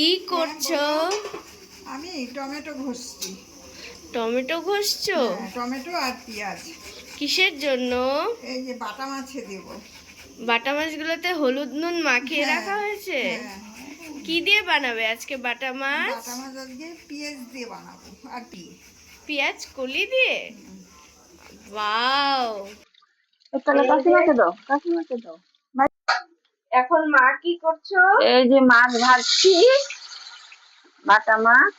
কি করছ? আমি টমেটো ঘষছি। টমেটো ঘষছো? হ্যাঁ, টমেটো আর পেঁয়াজ। কিসের জন্য? এই যে বাটা মাছে দেব। বাটা মাছগুলোতে হলুদ নুন মাখিয়ে হ্যাঁ, রাখা হয়েছে? হ্যাঁ, কি দিয়ে বানাবে আজকে বাটা মাছ? বাটা মাছ আজকে পেঁয়াজ দিয়ে বানাবো আর কি। পেঁয়াজ কলি দিয়ে? ওয়াও। তাহলে কাকিমাকে দাও কাকিমাকে দাও। এখন মা কি করছ? এই যে মাছ ভাজছি। বাটা মাছ।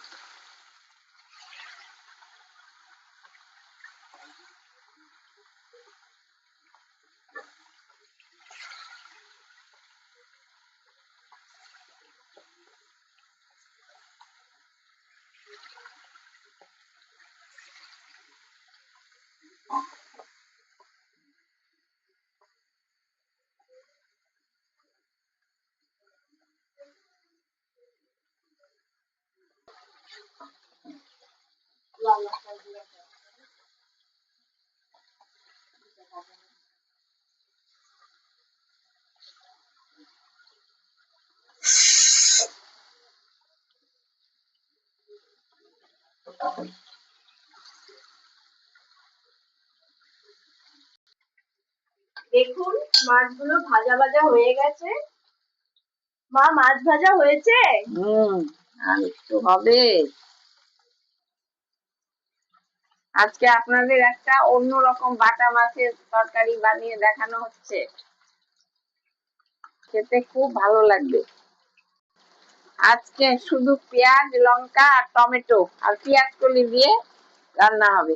দেখুন, মাছগুলো ভাজা ভাজা হয়ে গেছে। মা, মাছ ভাজা হয়েছে? হুম, আর হবে। আজকে আপনাদের একটা অন্যরকম বাটা মাছের তরকারি বানিয়ে দেখানো হচ্ছে। খেতে খুব ভালো লাগবে। আজকে শুধু পেঁয়াজ, লঙ্কা আর টমেটো আর পেঁয়াজ কলি দিয়ে রান্না হবে।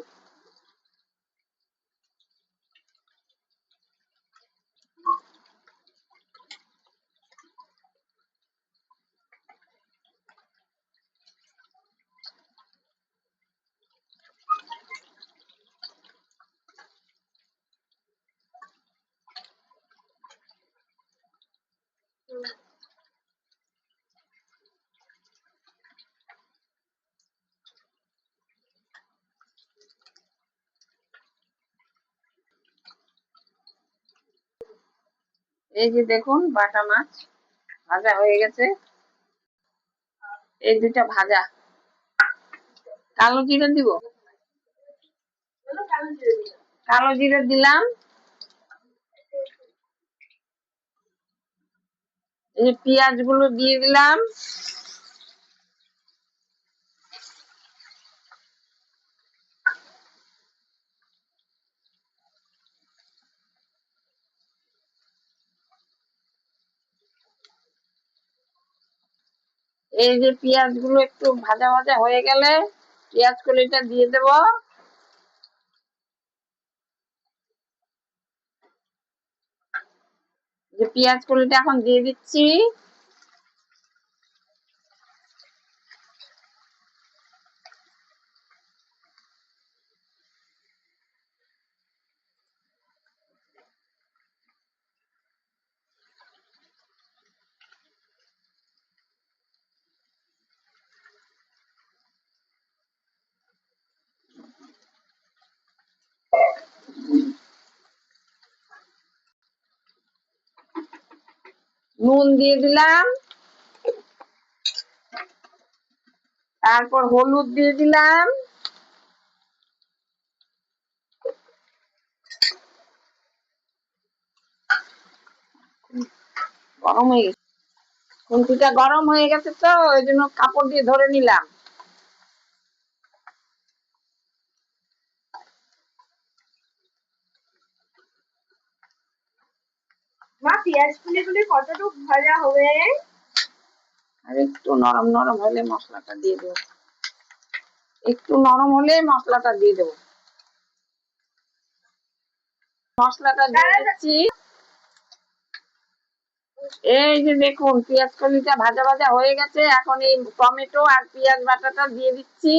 এই যে দেখুন, বাটা মাছ ভাজা হয়ে গেছে। এই দুটা ভাজা। কালো জিরা দিব? কালো জিরা দিলাম। এই যে পেঁয়াজগুলো দিয়ে দিলাম। এই যে পেঁয়াজগুলো একটু ভাজা ভাজা হয়ে গেলে পেঁয়াজ কলিটা দিয়ে দেব। যে পেঁয়াজ কলিটা এখন দিয়ে দিচ্ছি। নুন দিয়ে দিলাম। তারপর হলুদ দিয়ে দিলাম। গরম হয়ে গেছে। খুন্তিটা গরম হয়ে গেছে তো, ওই জন্য কাপড় দিয়ে ধরে নিলাম। মা পেঁয়াজ কুলি গুলি কতটুকু ভাজা হবে? আর একটু নরম নরম হলে মশলাটা দিয়ে দেবো। একটু নরম হলে মশলাটা দিয়ে দেবো। মশলাটা দিয়ে দিচ্ছি। এই যে দেখুন পেঁয়াজ কলিটা ভাজা ভাজা হয়ে গেছে। এখন এই টমেটো আর পেঁয়াজ বাটাটা দিয়ে দিচ্ছি।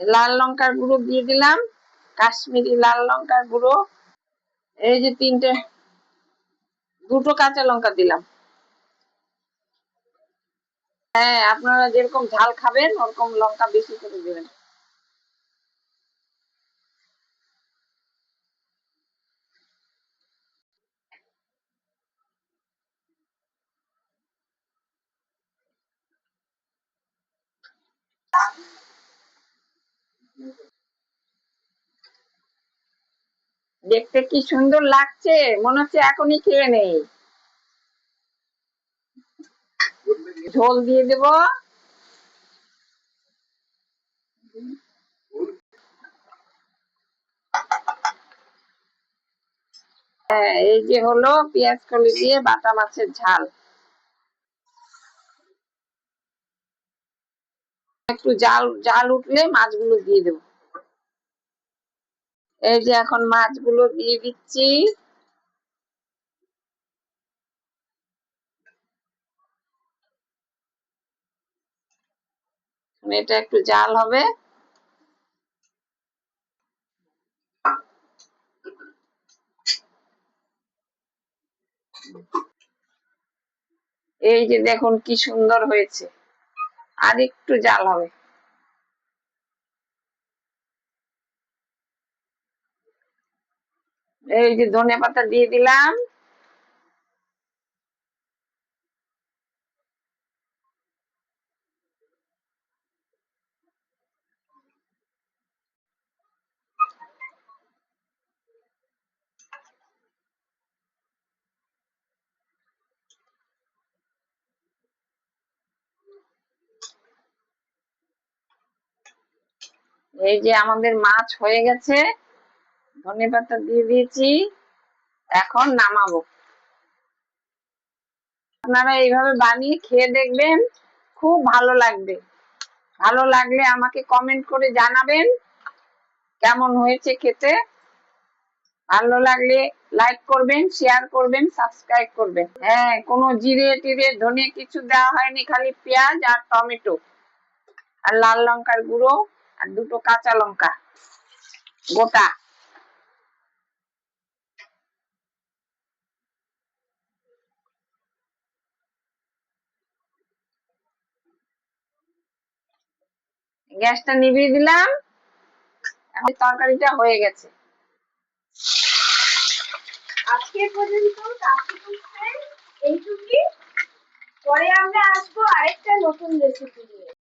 লাল লঙ্কার গুঁড়ো দিয়ে দিলাম, কাশ্মীরি লাল লঙ্কার গুঁড়ো। এই যে তিনটে, দুটো কাঁচা লঙ্কা দিলাম। হ্যাঁ আপনারা যেরকম ঝাল খাবেন, ওরকম লঙ্কা বেশি করে দেবেন। দেখতে কি সুন্দর লাগছে? মনে হচ্ছে এখনই খেয়ে নেই। ঝোল দিয়ে দেব। হ্যাঁ এই যে হলো পেঁয়াজ কলি দিয়ে বাটা মাছের ঝাল। একটু জাল জাল উঠলে মাছগুলো দিয়ে দেবো। এই যে এখন মাছগুলো দিয়ে দিচ্ছি। এটা একটু জাল হবে। এই যে দেখুন কি সুন্দর হয়েছে। আর একটু জাল হবে। এই যে ধনে পাতা দিয়ে দিলাম। এই যে আমাদের মাছ হয়ে গেছে। ধনে পাতা দিয়ে দিয়েছি। এখন নামাবো। আপনারা এইভাবে বানিয়ে খেয়ে দেখবেন, খুব ভালো লাগবে। ভালো লাগলে আমাকে কমেন্ট করে জানাবেন, কেমন হয়েছে খেতে। ভালো লাগলে লাইক করবেন শেয়ার করবেন সাবস্ক্রাইব করবেন। হ্যাঁ কোনো জিরে টিরে, ধনে কিছু দেওয়া হয়নি, খালি পেঁয়াজ আর টমেটো। আর লাল লঙ্কার গুঁড়ো। আর দুটো কাঁচা লঙ্কা, গোটা। গ্যাসটা নিভিয়ে দিলাম তরকারিটা হয়ে গেছে। আজকে পর্যন্ত এইটুকুই। পরে আমরা আসব আরেকটা নতুন রেসিপি নিয়ে।